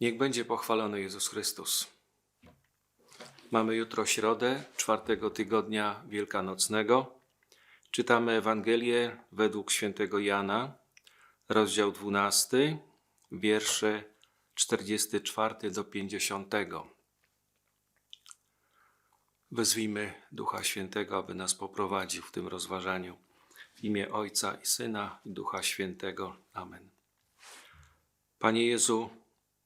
Niech będzie pochwalony Jezus Chrystus. Mamy jutro środę, czwartego tygodnia wielkanocnego. Czytamy Ewangelię według świętego Jana, rozdział 12, wiersze 44 do 50. Wezwijmy Ducha Świętego, aby nas poprowadził w tym rozważaniu. W imię Ojca i Syna i Ducha Świętego. Amen. Panie Jezu,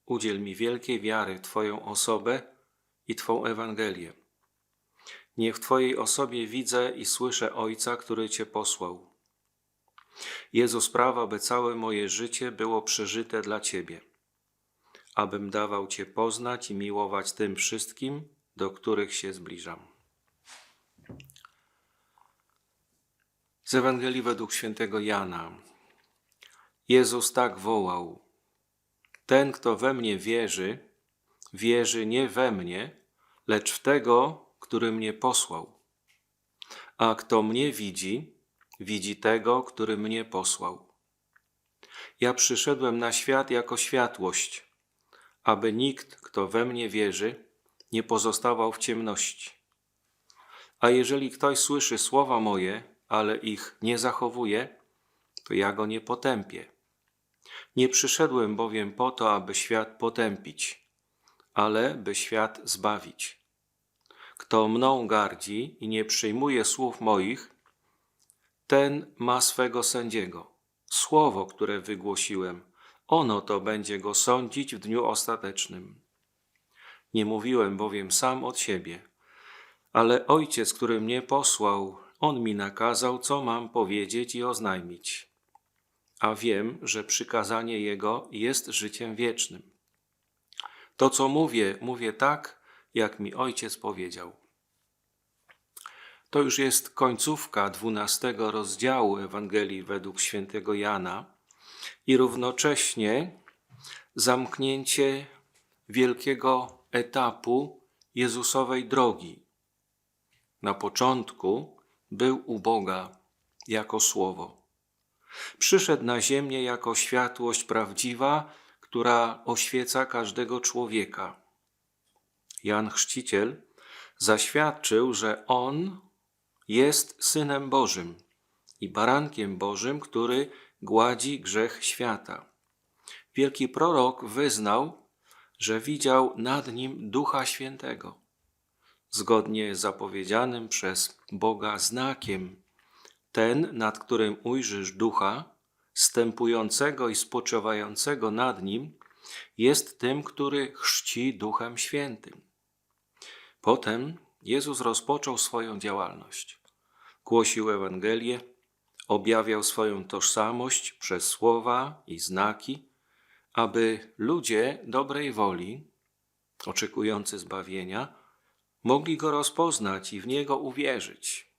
udziel mi wielkiej wiary Twoją osobę i Twą Ewangelię. Niech w Twojej osobie widzę i słyszę Ojca, który Cię posłał. Jezu, sprawa, by całe moje życie było przeżyte dla Ciebie, abym dawał Cię poznać i miłować tym wszystkim, do których się zbliżam. Z Ewangelii według świętego Jana. Jezus tak wołał: Ten, kto we mnie wierzy, wierzy nie we mnie, lecz w tego, który mnie posłał. A kto mnie widzi, widzi tego, który mnie posłał. Ja przyszedłem na świat jako światłość, aby nikt, kto we mnie wierzy, nie pozostawał w ciemności. A jeżeli ktoś słyszy słowa moje, ale ich nie zachowuje, to ja go nie potępię. Nie przyszedłem bowiem po to, aby świat potępić, ale by świat zbawić. Kto mną gardzi i nie przyjmuje słów moich, ten ma swego sędziego. Słowo, które wygłosiłem, ono to będzie go sądzić w dniu ostatecznym. Nie mówiłem bowiem sam od siebie, ale Ojciec, który mnie posłał, On mi nakazał, co mam powiedzieć i oznajmić. A wiem, że przykazanie Jego jest życiem wiecznym. To, co mówię, mówię tak, jak mi Ojciec powiedział. To już jest końcówka dwunastego rozdziału Ewangelii według świętego Jana i równocześnie zamknięcie wielkiego etapu Jezusowej drogi. Na początku był u Boga jako Słowo. Przyszedł na ziemię jako światłość prawdziwa, która oświeca każdego człowieka. Jan Chrzciciel zaświadczył, że On jest Synem Bożym i barankiem Bożym, który gładzi grzech świata. Wielki prorok wyznał, że widział nad nim Ducha Świętego. Zgodnie z zapowiedzianym przez Boga znakiem, ten, nad którym ujrzysz Ducha, stępującego i spoczywającego nad nim, jest tym, który chrzci Duchem Świętym. Potem Jezus rozpoczął swoją działalność. Głosił Ewangelię, objawiał swoją tożsamość przez słowa i znaki, aby ludzie dobrej woli, oczekujący zbawienia, mogli go rozpoznać i w niego uwierzyć.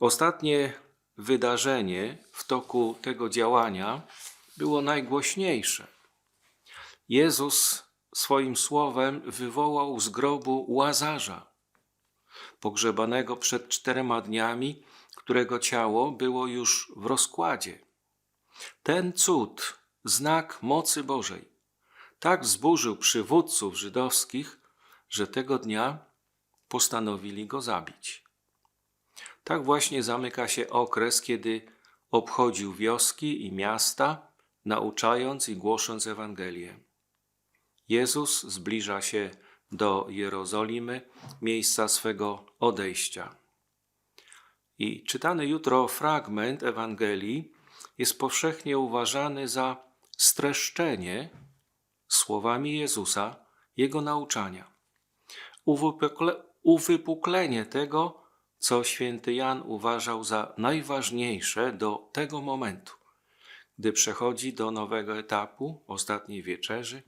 Ostatnie wydarzenie w toku tego działania było najgłośniejsze. Jezus swoim słowem wywołał z grobu łazarza, pogrzebanego przed czterema dniami, którego ciało było już w rozkładzie. Ten cud, znak mocy Bożej, tak wzburzył przywódców żydowskich, że tego dnia postanowili go zabić. Tak właśnie zamyka się okres, kiedy obchodził wioski i miasta, nauczając i głosząc Ewangelię. Jezus zbliża się do Jerozolimy, miejsca swego odejścia. I czytany jutro fragment Ewangelii jest powszechnie uważany za streszczenie słowami Jezusa Jego nauczania. Uwypukle, uwypuklenie tego, co święty Jan uważał za najważniejsze do tego momentu, gdy przechodzi do nowego etapu ostatniej wieczerzy,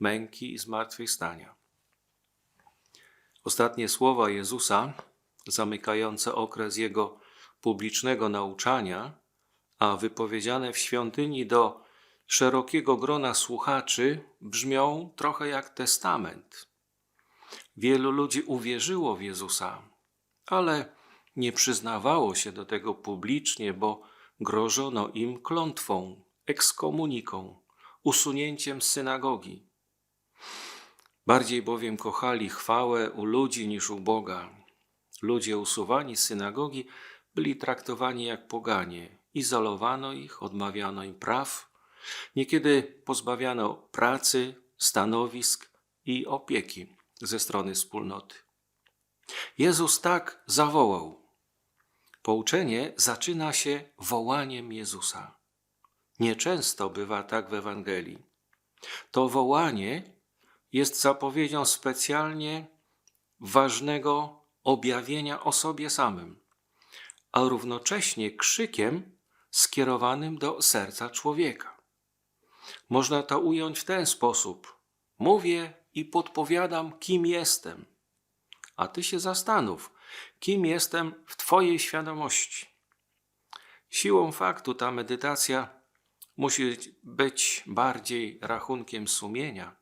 męki i zmartwychwstania. Ostatnie słowa Jezusa, zamykające okres Jego publicznego nauczania, a wypowiedziane w świątyni do szerokiego grona słuchaczy, brzmią trochę jak testament. Wielu ludzi uwierzyło w Jezusa, ale nie przyznawało się do tego publicznie, bo grożono im klątwą, ekskomuniką, usunięciem synagogi. Bardziej bowiem kochali chwałę u ludzi niż u Boga. Ludzie usuwani z synagogi byli traktowani jak poganie. Izolowano ich, odmawiano im praw, niekiedy pozbawiano pracy, stanowisk i opieki ze strony wspólnoty. Jezus tak zawołał. Pouczenie zaczyna się wołaniem Jezusa. Nieczęsto bywa tak w Ewangelii. To wołanie jest zapowiedzią specjalnie ważnego objawienia o sobie samym, a równocześnie krzykiem skierowanym do serca człowieka. Można to ująć w ten sposób: Mówię i podpowiadam, kim jestem. A ty się zastanów, kim jestem w Twojej świadomości. Siłą faktu ta medytacja musi być bardziej rachunkiem sumienia,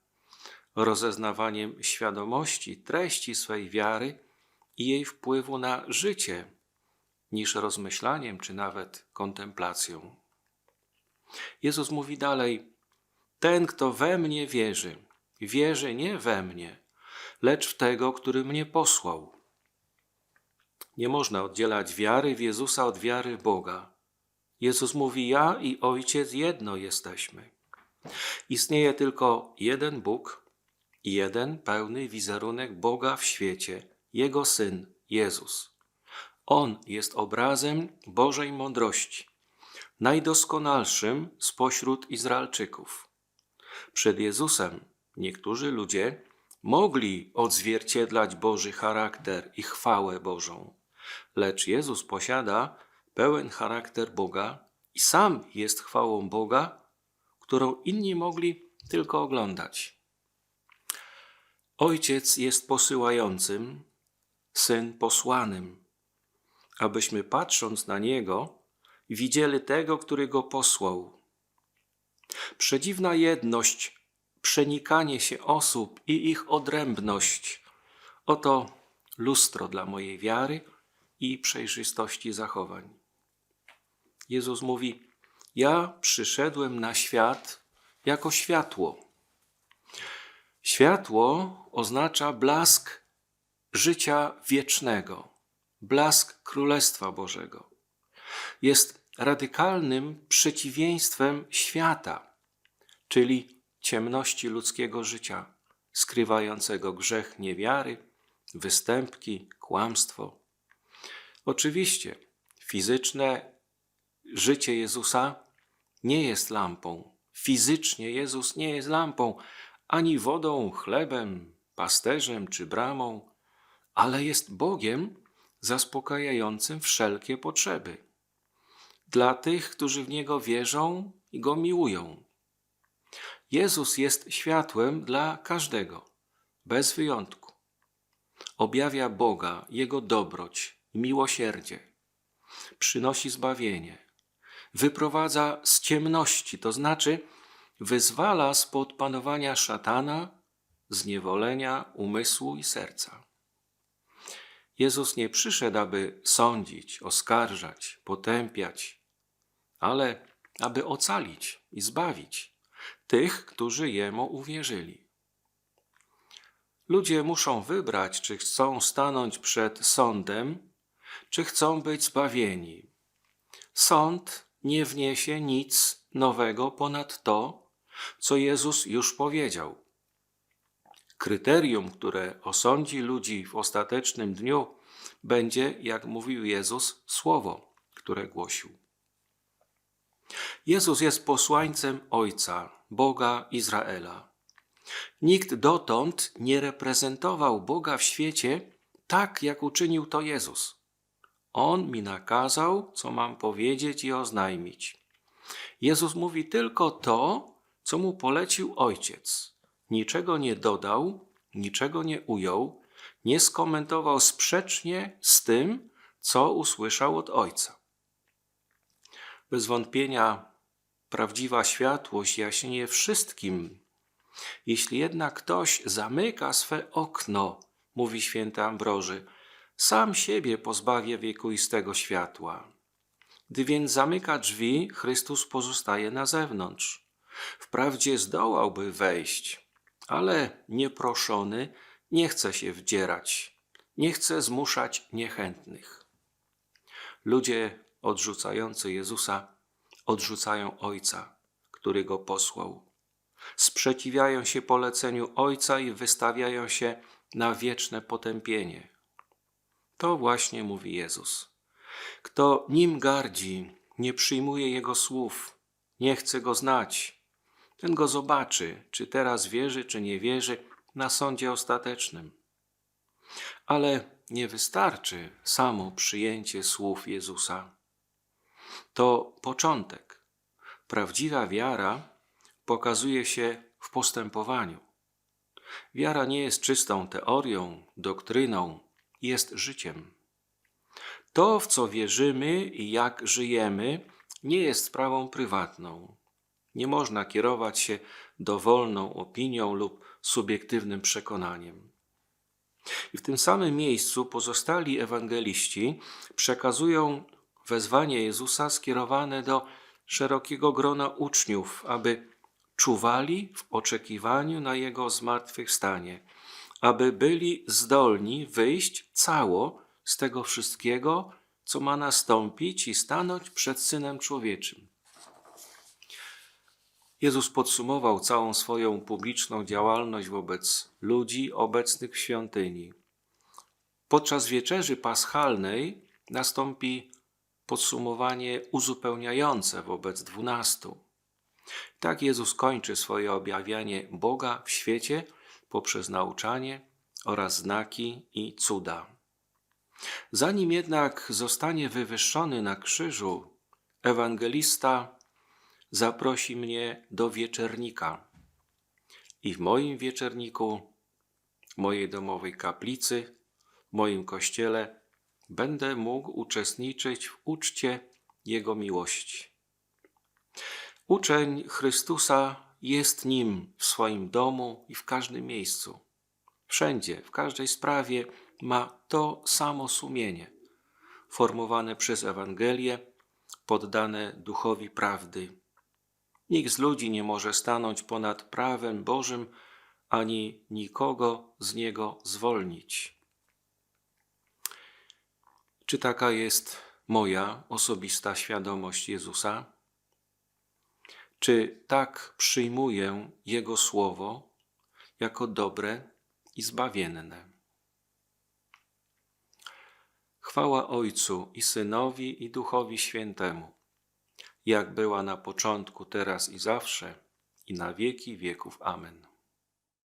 rozeznawaniem świadomości treści swej wiary i jej wpływu na życie, niż rozmyślaniem czy nawet kontemplacją. Jezus mówi dalej: Ten, kto we mnie wierzy, wierzy nie we mnie, lecz w tego, który mnie posłał. Nie można oddzielać wiary w Jezusa od wiary Boga. Jezus mówi: Ja i Ojciec jedno jesteśmy. Istnieje tylko jeden Bóg jeden pełny wizerunek Boga w świecie, Jego Syn, Jezus. On jest obrazem Bożej mądrości, najdoskonalszym spośród Izraelczyków. Przed Jezusem niektórzy ludzie mogli odzwierciedlać Boży charakter i chwałę Bożą, lecz Jezus posiada pełen charakter Boga i sam jest chwałą Boga, którą inni mogli tylko oglądać. Ojciec jest posyłającym, syn posłanym, abyśmy patrząc na niego, widzieli tego, który go posłał. Przedziwna jedność, przenikanie się osób i ich odrębność oto lustro dla mojej wiary i przejrzystości zachowań. Jezus mówi: Ja przyszedłem na świat jako światło. Światło oznacza blask życia wiecznego, blask Królestwa Bożego. Jest radykalnym przeciwieństwem świata, czyli ciemności ludzkiego życia, skrywającego grzech niewiary, występki, kłamstwo. Oczywiście, fizyczne życie Jezusa nie jest lampą. Fizycznie Jezus nie jest lampą, ani wodą, chlebem, pasterzem czy bramą, ale jest Bogiem zaspokajającym wszelkie potrzeby. Dla tych, którzy w Niego wierzą i Go miłują. Jezus jest światłem dla każdego, bez wyjątku. Objawia Boga, Jego dobroć miłosierdzie. Przynosi zbawienie. Wyprowadza z ciemności, to znaczy wyzwala spod panowania szatana, zniewolenia umysłu i serca. Jezus nie przyszedł, aby sądzić, oskarżać, potępiać, ale aby ocalić i zbawić tych, którzy Jemu uwierzyli. Ludzie muszą wybrać, czy chcą stanąć przed sądem, czy chcą być zbawieni. Sąd nie wniesie nic nowego ponad to, co Jezus już powiedział. Kryterium, które osądzi ludzi w ostatecznym dniu, będzie, jak mówił Jezus, słowo, które głosił. Jezus jest posłańcem Ojca, Boga Izraela. Nikt dotąd nie reprezentował Boga w świecie tak, jak uczynił to Jezus. On mi nakazał, co mam powiedzieć i oznajmić. Jezus mówi tylko to, co mu polecił Ojciec. Niczego nie dodał, niczego nie ujął, nie skomentował sprzecznie z tym, co usłyszał od Ojca. Bez wątpienia prawdziwa światłość jaśnieje wszystkim. Jeśli jednak ktoś zamyka swe okno, mówi święty Ambroży, sam siebie pozbawia wiekuistego światła. Gdy więc zamyka drzwi, Chrystus pozostaje na zewnątrz. Wprawdzie zdołałby wejść, ale nieproszony nie chce się wdzierać, nie chce zmuszać niechętnych. Ludzie odrzucający Jezusa odrzucają Ojca, który go posłał. Sprzeciwiają się poleceniu Ojca i wystawiają się na wieczne potępienie. To właśnie mówi Jezus. Kto nim gardzi, nie przyjmuje jego słów, nie chce go znać, ten go zobaczy, czy teraz wierzy, czy nie wierzy, na sądzie ostatecznym. Ale nie wystarczy samo przyjęcie słów Jezusa. To początek. Prawdziwa wiara pokazuje się w postępowaniu. Wiara nie jest czystą teorią, doktryną, jest życiem. To, w co wierzymy i jak żyjemy, nie jest sprawą prywatną. Nie można kierować się dowolną opinią lub subiektywnym przekonaniem. I w tym samym miejscu pozostali ewangeliści przekazują wezwanie Jezusa skierowane do szerokiego grona uczniów, aby czuwali w oczekiwaniu na Jego zmartwychwstanie, aby byli zdolni wyjść cało z tego wszystkiego, co ma nastąpić i stanąć przed Synem Człowieczym. Jezus podsumował całą swoją publiczną działalność wobec ludzi obecnych w świątyni. Podczas wieczerzy paschalnej nastąpi podsumowanie uzupełniające wobec dwunastu. Tak Jezus kończy swoje objawianie Boga w świecie poprzez nauczanie oraz znaki i cuda. Zanim jednak zostanie wywyższony na krzyżu, ewangelista zaprosi mnie do wieczernika. I w moim wieczerniku, mojej domowej kaplicy, moim kościele będę mógł uczestniczyć w uczcie Jego miłości. Uczeń Chrystusa jest nim w swoim domu i w każdym miejscu. Wszędzie, w każdej sprawie ma to samo sumienie, formowane przez Ewangelię, poddane duchowi prawdy. Nikt z ludzi nie może stanąć ponad prawem Bożym, ani nikogo z niego zwolnić. Czy taka jest moja osobista świadomość Jezusa? Czy tak przyjmuję Jego słowo jako dobre i zbawienne? Chwała Ojcu i Synowi i Duchowi Świętemu, jak była na początku, teraz i zawsze, i na wieki wieków. Amen.